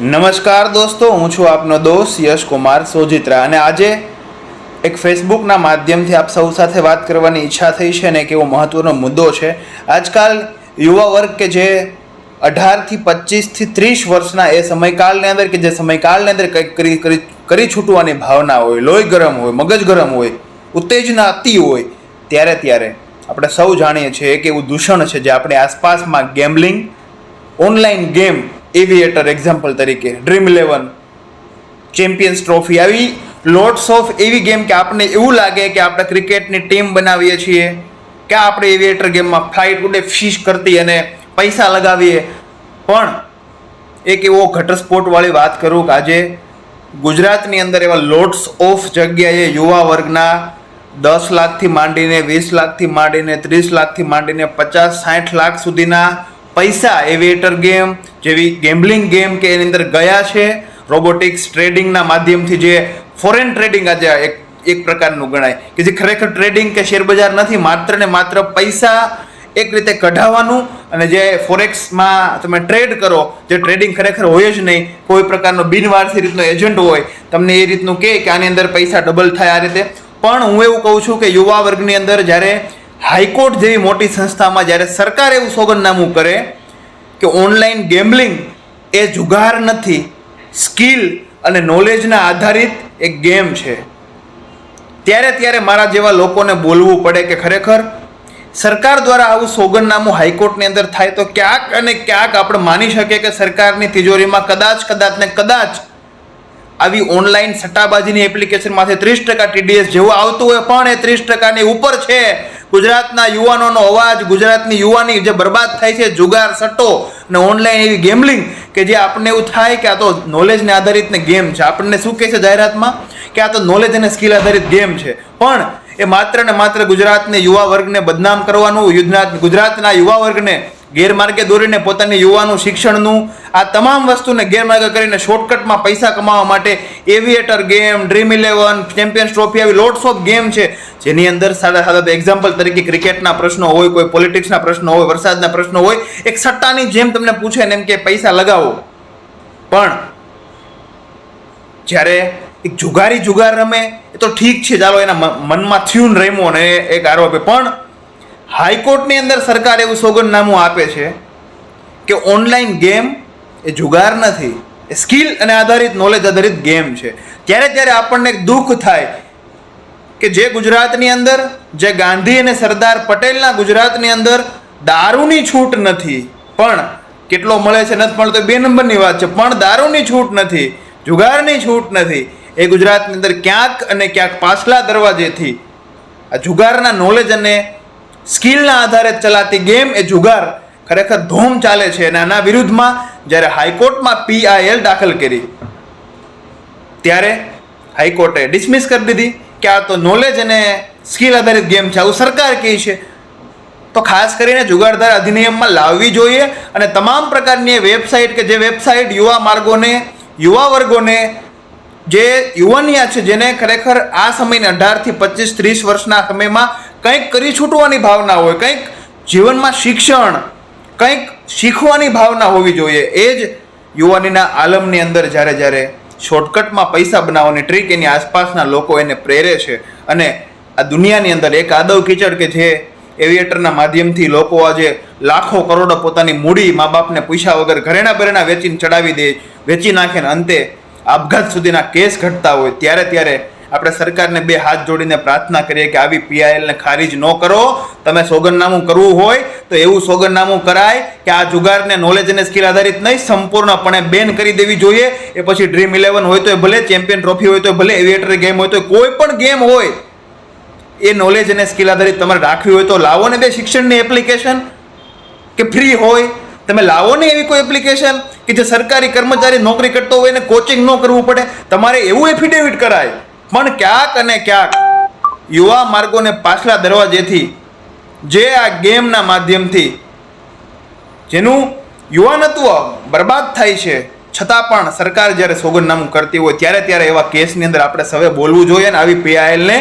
નમસ્કાર દોસ્તો, હું છું આપનો દોસ્ત યશ કુમાર સોજિત્રા અને આજે એક ફેસબુકના માધ્યમથી આપ સૌ સાથે વાત કરવાની ઈચ્છા થઈ છે ને એક એવો મહત્ત્વનો મુદ્દો છે. આજકાલ યુવા વર્ગ કે જે અઢારથી પચીસથી ત્રીસ વર્ષના એ સમયકાળની અંદર કે જે સમયકાળની અંદર કંઈક કરી કરી કરી છૂટવાની ભાવના હોય, લોહી ગરમ હોય, મગજ ગરમ હોય, ઉત્તેજના અતિ હોય, ત્યારે ત્યારે આપણે સૌ જાણીએ છીએ કે એવું દૂષણ છે જે આપણી આસપાસમાં gambling online game aviator example તરીકે ડ્રીમ ઇલેવન ચેમ્પિયન્સ ટ્રોફી આવી લોટ્સ ઓફ એવી ગેમ કે આપણને એવું લાગે કે આપણે ક્રિકેટની ટીમ બનાવીએ છીએ, કે આપણે એવિએટર ગેમમાં ફ્લાઇટ ઉડે ફિશ કરતી અને પૈસા લગાવીએ. પણ, એક એવો ઘટસ્ફોટવાળી વાત કરું કે આજે ગુજરાતની અંદર એવા લોટ્સ ઓફ જગ્યાએ યુવા વર્ગના દસ લાખથી માંડીને વીસ લાખથી માંડીને ત્રીસ લાખથી માંડીને પચાસ, સાઠ લાખ સુધીના પૈસા એવિએટર ગેમ, જેવી ગેમ્બલિંગ ગેમ કે એની અંદર ગયા છે, રોબોટિક્સ ટ્રેડિંગના માધ્યમથી જે ફોરેન ટ્રેડિંગ આજે એક એક પ્રકારનું ગણાય, કે જે ખરેખર ટ્રેડિંગ કે શેર બજાર નથી, માત્ર ને માત્ર પૈસા એક રીતે કઢાવવાનું અને જે ફોરેક્સમાં તમે ટ્રેડ કરો, જે ટ્રેડિંગ ખરેખર હોય જ નહીં, કોઈ પ્રકારનો બિનવારસી રીતનો એજન્ટ હોય, તમને એ રીતનું કે આની અંદર પૈસા ડબલ થાય આ રીતે. પણ હું એવું કહું છું કે યુવા વર્ગની અંદર જ્યારે હાઈકોર્ટ જેવી મોટી સંસ્થામાં જ્યારે સરકાર એવું સોગંદનામું કરે કે ઓનલાઈન ગેમ્બલિંગ એ જુગાર નથી, સ્કિલ અને નોલેજના આધારિત એક ગેમ છે. ત્યારે ત્યારે મારા જેવા લોકોને બોલવું પડે કે ખરેખર સરકાર દ્વારા આવું સોગંદનામું હાઈકોર્ટની અંદર થાય તો ક્યાંક અને ક્યાંક આપણે માની શકીએ કે સરકારની તિજોરીમાં કદાચ કદાચ ને કદાચ આવી ઓનલાઈન સટ્ટાબાજીની એપ્લિકેશનમાંથી ત્રીસ ટકા ટીડીએસ જેવું આવતું હોય પણ એ ત્રીસ ટકાની ઉપર છે. ગુજરાતના યુવાનોનો અવાજ, ગુજરાતની યુવાની જે બરબાદ થાય છે, જુગાર, સટ્ટો અને ઓનલાઈન એવી ગેમલિંગ કે જે આપણને એવું થાય કે આ તો નોલેજને આધારિત ને ગેમ છે. આપણને શું કહે છે જાહેરાતમાં? કે આ તો નોલેજ અને સ્કિલ આધારિત ગેમ છે. પણ એ માત્ર ને માત્ર ગુજરાતને યુવા વર્ગને બદનામ કરવાનું ગુજરાતના યુવા વર્ગને ગેરમાર્ગે દોરીને પોતાની યુવાનું શિક્ષણનું, આ તમામ વસ્તુને ગેરમાર્ગે કરીને શોર્ટકટમાં પૈસા કમાવા માટે aviator game, dream eleven, champions trophy આવી લોટ્સ ઓફ ગેમ છે. જેની અંદર સાદા સાદા એક્ઝામ્પલ તરીકે ક્રિકેટના પ્રશ્નો હોય, કોઈ પોલિટિક્સના પ્રશ્નો હોય, વરસાદના પ્રશ્નો હોય, એક સટ્ટાની જેમ તમને પૂછે ને એમ કે પૈસા લગાવો. પણ જ્યારે એક જુગારી જુગાર રમે, એ તો ઠીક છે, ચાલો એના મનમાં થયું રમ્યો ને એક આરોપે. પણ હાઈકોર્ટની અંદર સરકાર એવું સોગંદનામું આપે છે કે ઓનલાઈન ગેમ એ જુગાર નથી, એ સ્કિલ અને આધારિત નોલેજ આધારિત ગેમ છે. ત્યારે ત્યારે આપણને દુઃખ થાય કે જે ગુજરાતની અંદર, જે ગાંધી અને સરદાર પટેલના ગુજરાતની અંદર દારૂની છૂટ નથી, પણ કેટલો મળે છે નથી મળતો બે નંબરની વાત છે, પણ દારૂની છૂટ નથી, જુગારની છૂટ નથી, એ ગુજરાતની અંદર ક્યાંક અને ક્યાંક પાછલા દરવાજેથી આ જુગારના નોલેજ અને સ્કિલના આધારે ચલાતી ગેમ એ જુગાર ખરેખર ધૂમ ચાલે છે અને આના વિરુદ્ધમાં જ્યારે હાઈકોર્ટમાં પીઆઈએલ દાખલ કરી, ત્યારે હાઈકોર્ટે ડિસમિસ કરી દીધી કે આ તો નોલેજ અને સ્કિલ આધારિત ગેમ છે. આવું સરકાર કહે છે. તો ખાસ કરીને જુગારધાર અધિનિયમમાં લાવવી જોઈએ અને તમામ પ્રકારની વેબસાઇટ કે જે વેબસાઇટ યુવા માર્ગોને, યુવા વર્ગોને, જે યુવાનિયા છે જેને ખરેખર આ સમયને અઢારથી પચીસ, ત્રીસ વર્ષના સમયમાં કંઈક કરી છૂટવાની ભાવના હોય, કંઈક જીવનમાં શિક્ષણ, કંઈક શીખવાની ભાવના હોવી જોઈએ. એ જ યુવાનીના આલમની અંદર જ્યારે જ્યારે શોર્ટકટમાં પૈસા બનાવવાની ટ્રીક એની આસપાસના લોકો એને પ્રેરે છે અને આ દુનિયાની અંદર એક આદવ કિચડ કે જે એવિએટરના માધ્યમથી લોકો આજે લાખો કરોડો પોતાની મૂડી મા બાપને પૂછ્યા વગર ઘરેણા બરેણા વેચીને ચડાવી દે, વેચી નાખે ને અંતે આપઘાત સુધીના કેસ ઘટતા હોય, ત્યારે ત્યારે આપણે સરકારને બે હાથ જોડીને પ્રાર્થના કરીએ કે આવી પીઆઈએલને ખારીજ ન કરો. તમે સોગંદનામું કરવું હોય તો એવું સોગંદનામું કરાય કે આ જુગારને નોલેજ અને સ્કિલ આધારિત નહીં, સંપૂર્ણપણે બેન કરી દેવી જોઈએ. એ પછી ડ્રીમ ઇલેવન હોય તો ભલે ચેમ્પિયન ટ્રોફી હોય તો ભલે એવિએટર ગેમ હોય તો કોઈ પણ ગેમ હોય, એ નોલેજ અને સ્કિલ આધારિત તમારે રાખવી હોય તો લાવો ને બે શિક્ષણની એપ્લિકેશન કે ફ્રી હોય. તમે લાવો ને એવી કોઈ એપ્લિકેશન કે જે સરકારી કર્મચારી નોકરી કરતો હોય ને કોચિંગ ન કરવું પડે. તમારે એવું એફિડેવિટ કરાય. પણ ક્યાંક અને ક્યાંક યુવા માર્ગોને પાછલા દરવાજેથી જે આ ગેમના માધ્યમથી જેનું યુવાનત્વ બરબાદ થાય છે, છતાં પણ સરકાર જ્યારે સોગંદનામું કરતી હોય ત્યારે ત્યારે એવા કેસની અંદર આપણે સવે બોલવું જોઈએ અને આવી પીઆઈએલને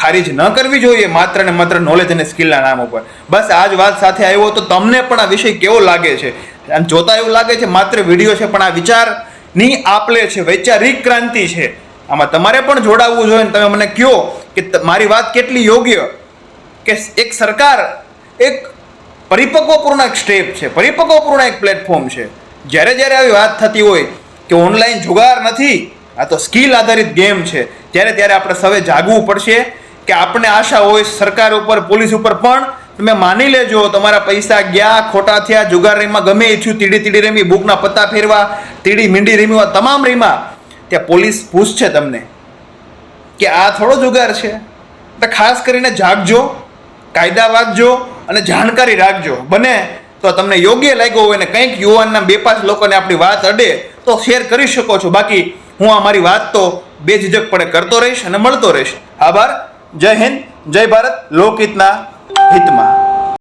ખારીજ ન કરવી જોઈએ માત્ર ને માત્ર નોલેજ અને સ્કિલના નામ ઉપર. બસ આ જ વાત સાથે આવ્યો તો તમને પણ આ વિષય કેવો લાગે છે? અને જોતા એવું લાગે છે માત્ર વીડિયો છે, પણ આ વિચારની આપલે છે, વૈચારિક ક્રાંતિ છે. આમાં તમારે પણ જોડાવવું જોઈએ ને તમે મને કહો કે મારી વાત કેટલી યોગ્ય કે એક સરકાર એક પરિપક્વપૂર્ણ એક સ્ટેપ છે, પરિપક્વપૂર્ણ એક પ્લેટફોર્મ છે. જ્યારે જ્યારે આવી વાત થતી હોય કે ઓનલાઈન જુગાર નથી, આ તો સ્કિલ આધારિત ગેમ છે. ત્યારે ત્યારે આપણે સૌએ જાગવું પડશે કે આપણે આશા હોય સરકાર ઉપર, પોલીસ ઉપર પણ. તમે માની લેજો, તમારા પૈસા ગયા, ખોટા થયા, જુગાર રમીમાં ગમે થયું તીડી તીડી રમી, બુકના પત્તા ફેરવા તીડી મીંડી રમી તમામ રમીમાં ત્યાં પોલીસ પૂછશે તમને કે આ થોડો જુગાર છે? એટલે ખાસ કરીને જાગજો, કાયદા વાંચજો અને જાણકારી રાખજો. બને તો તમને યોગ્ય લાગ્યો હોય ને કંઈક યુવાનના બે પાંચ લોકોને આપણી વાત અડે તો શેર કરી શકો છો. બાકી હું આ મારી વાત તો બેઝિઝકપણે કરતો રહીશ અને મળતો રહીશ. આભાર. જય હિન્દ. જય ભારત. લોકહિતના હિતમાં.